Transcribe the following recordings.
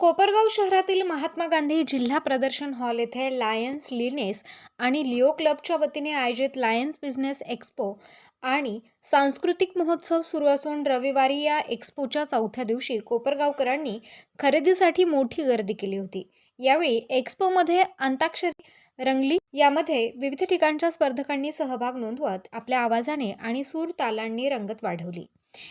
कोपरगाव शहरातील महात्मा गांधी जिल्हा प्रदर्शन हॉल येथे लायन्स लिनेस आणि लिओ क्लबच्या वतीने आयोजित लायन्स बिझनेस एक्स्पो आणि सांस्कृतिक महोत्सव सुरू असून रविवारी या एक्स्पोच्या चौथ्या दिवशी कोपरगावकरांनी खरेदीसाठी मोठी गर्दी केली होती. यावेळी एक्स्पोमध्ये अंताक्षरी रंगली यामध्ये विविध ठिकाणच्या स्पर्धकांनी सहभाग नोंदवत आपल्या आवाजाने आणि सूर तालांनी रंगत वाढवली.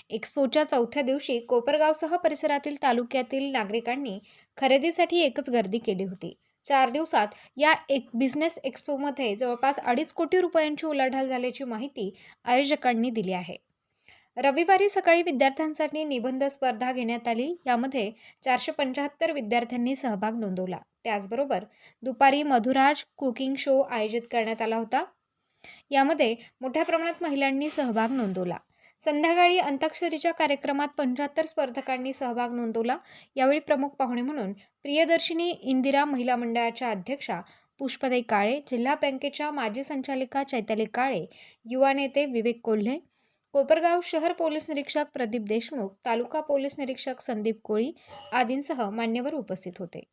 एक्स्पोच्या चौथ्या दिवशी कोपरगावसह परिसरातील तालुक्यातील नागरिकांनी खरेदीसाठी एकच गर्दी केली होती. चार दिवसात या एक बिझनेस एक्स्पोमध्ये जवळपास अडीच कोटी रुपयांची उलाढाल झाल्याची माहिती आयोजकांनी दिली आहे. रविवारी सकाळी विद्यार्थ्यांसाठी निबंध स्पर्धा घेण्यात आली. यामध्ये चारशे पंच्याहत्तर विद्यार्थ्यांनी सहभाग नोंदवला. त्याचबरोबर दुपारी मधुराज कुकिंग शो आयोजित करण्यात आला होता. यामध्ये मोठ्या प्रमाणात महिलांनी सहभाग नोंदवला. संध्याकाळी अंताक्षरीच्या कार्यक्रमात पंच्याहत्तर स्पर्धकांनी सहभाग नोंदवला. यावेळी प्रमुख पाहुणे म्हणून प्रियदर्शिनी इंदिरा महिला मंडळाच्या अध्यक्षा पुष्पदाई काळे जिल्हा बँकेच्या माजी संचालिका चैताली काळे युवा नेते विवेक कोल्हे कोपरगाव शहर पोलीस निरीक्षक प्रदीप देशमुख तालुका पोलीस निरीक्षक संदीप कोळी आदींसह मान्यवर उपस्थित होते.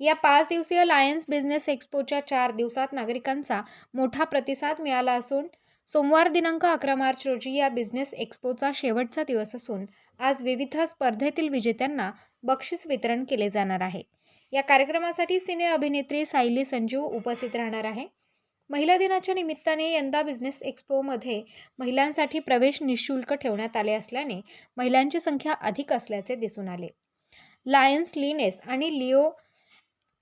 या पाच दिवसीय लायन्स बिझनेस एक्स्पोच्या चार दिवसात नागरिकांचा मोठा प्रतिसाद मिळाला असून सोमवार दिनांक अकरा मार्च रोजी या बिझनेस एक्स्पोचा शेवटचा दिवस असून आज विविध स्पर्धेतील विजेत्यांना बक्षीस वितरण केले जाणार आहे. या कार्यक्रमासाठी सिने अभिनेत्री सायली संजीव उपस्थित राहणार आहे. महिला दिनाच्या निमित्ताने यंदा बिझनेस एक्स्पोमध्ये महिलांसाठी प्रवेश निशुल्क ठेवण्यात आले असल्याने महिलांची संख्या अधिक असल्याचे दिसून आले. लायन्स लिनेस आणि लिओ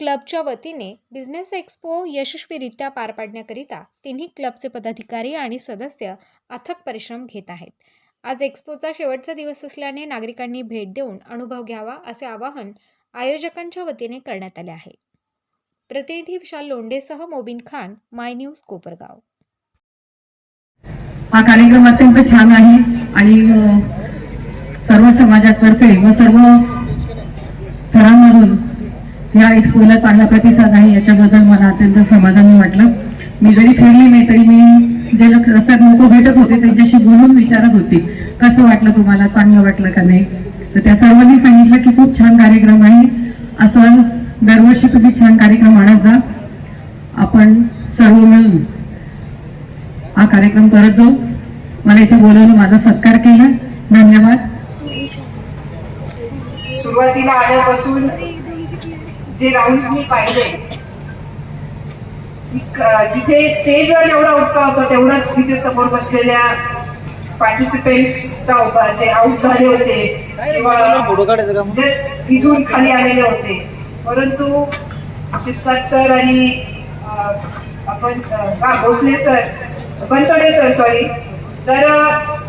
क्लबच्या वतीने बिझनेस एक्स्पो यशस्वीरित्या पार पाडण्याकरिता तिन्ही क्लबचे पदाधिकारी आणि सदस्य अथक परिश्रम घेत आहेत. आज एक्स्पोचा शेवटचा दिवस असल्याने नागरिकांनी भेट देऊन अनुभव घ्यावा असे आवाहन आयोजकांच्या वतीने करण्यात आले आहे. प्रतिनिधी विशाल लोंढेसह मोबिन खान माय न्यूज कोपरगाव. हा कार्यक्रम अत्यंत छान आहे आणि सर्व समाजातर्फे व सर्व थरांमधून या एक्सपोला चांगला प्रतिसाद आहे याच्याबद्दल मला अत्यंत समाधानी वाटलं. मी जरी फिरली नाही तरी मी जे लोक रस्त्यात लोक भेटत होते त्यांच्याशी बोलून विचारत होती कसं वाटलं तुम्हाला चांगलं वाटलं का नाही? तर त्या सर्वांनी सांगितलं की खूप छान कार्यक्रम आहे. असं दरवर्षी तुम्ही छान कार्यक्रम आणत जा. आपण सर्व मिळून हा कार्यक्रम करत जाऊ. मला इथे बोलवलं माझा सत्कार केला. धन्यवाद. सुरुवातीला आल्यापासून जे राऊंड मी पाहिले जिथे स्टेजवर जेवढा उत्साह होता तेवढाच तिथे समोर बसलेल्या पार्टिसिपेंट्सचा होता जे आउट झाले होते किंवा जस्ट इथून खाली आलेले होते. परंतु शिवसाट सर आणि आपण Bhosale sir Bansode sir sorry तर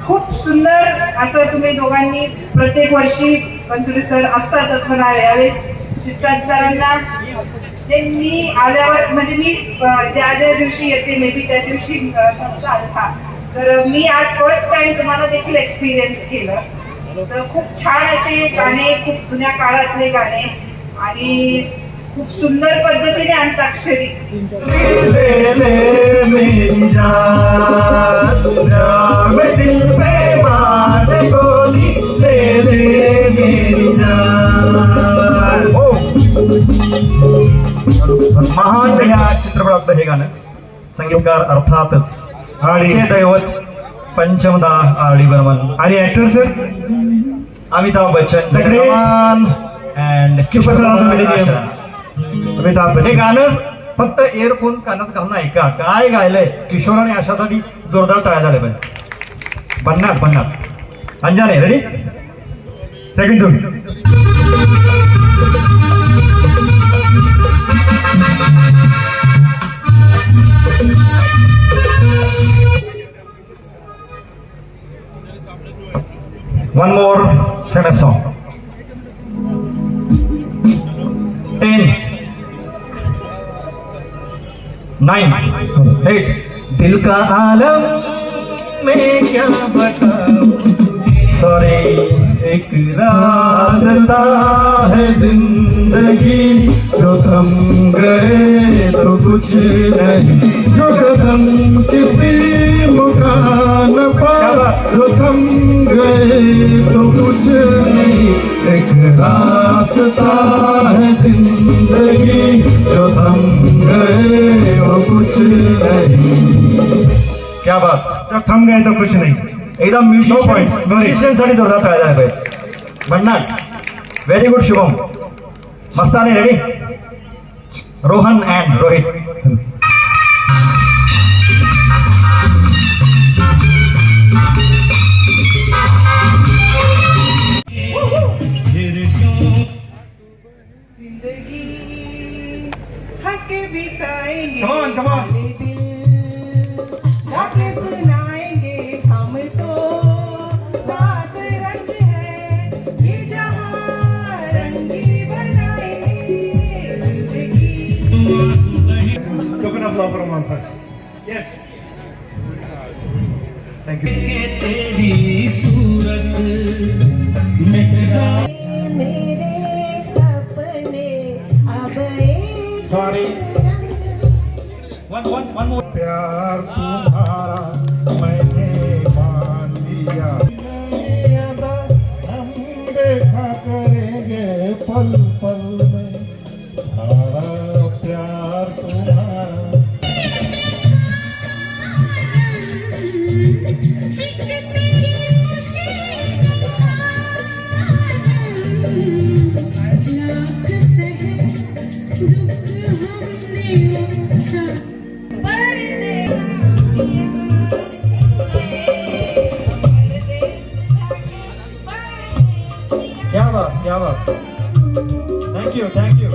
खूप सुंदर असं तुम्ही दोघांनी प्रत्येक वर्षी बनसोडे सर असतातच म्हणा यावेळेस शिवसाट सरांना ते मी आल्यावर म्हणजे मी ज्या ज्या दिवशी येते मे बी त्या दिवशी नसता नसतात हा तर मी आज फर्स्ट टाइम तुम्हाला देखील एक्सपिरियन्स केलं. तर खूप छान असे गाणे खूप जुन्या काळातले गाणे आणि खूप सुंदर पद्धतीने अंताक्षरी. महान या चित्रपटातलं हे गाणं. संगीतकार अर्थातच आणि दैवत पंचमदा आर डी बर्मन. आणि actor sir Amitabh Bachchan and Amitabh हे गाणं फक्त इयरफोन कानात घालून ऐका. काय गायलंय? किशोर आणि आशासाठी जोरदार टाळ्या झाल्या पाहिजे पन्नास पन्नास अंजाने ready second tune One more famous song. Nine eight. दिल का आलम मैं क्या बताऊं? सॉरी. एक रास्ता है जिंदगी जो थम गए तो कुछ नहीं। जो कदम किसी मुकान पर जो थम गए तो कुछ नहीं। एक रास्ता है जिंदगी जो थम गए क्या बात? जब थम गए तो कुछ नहीं। एकदम point. म्युझिशियन म्युझिशियनसाठी जोरदार टाळ्या झाल्या पाहिजे भन्नाट very good Shubham. मस्ताने ready Rohan and Rohit. जिंदगी हंस के बिताएंगे। Come on, come on. Love from one first. Yes. Thank you. One one one more प्यार तुम्हारा मैंने मान लिया। हम देखा करेंगे पल पल में। सारा प्यार तुम्हारा। क्या बात क्या बात थँक्यू थँक्यू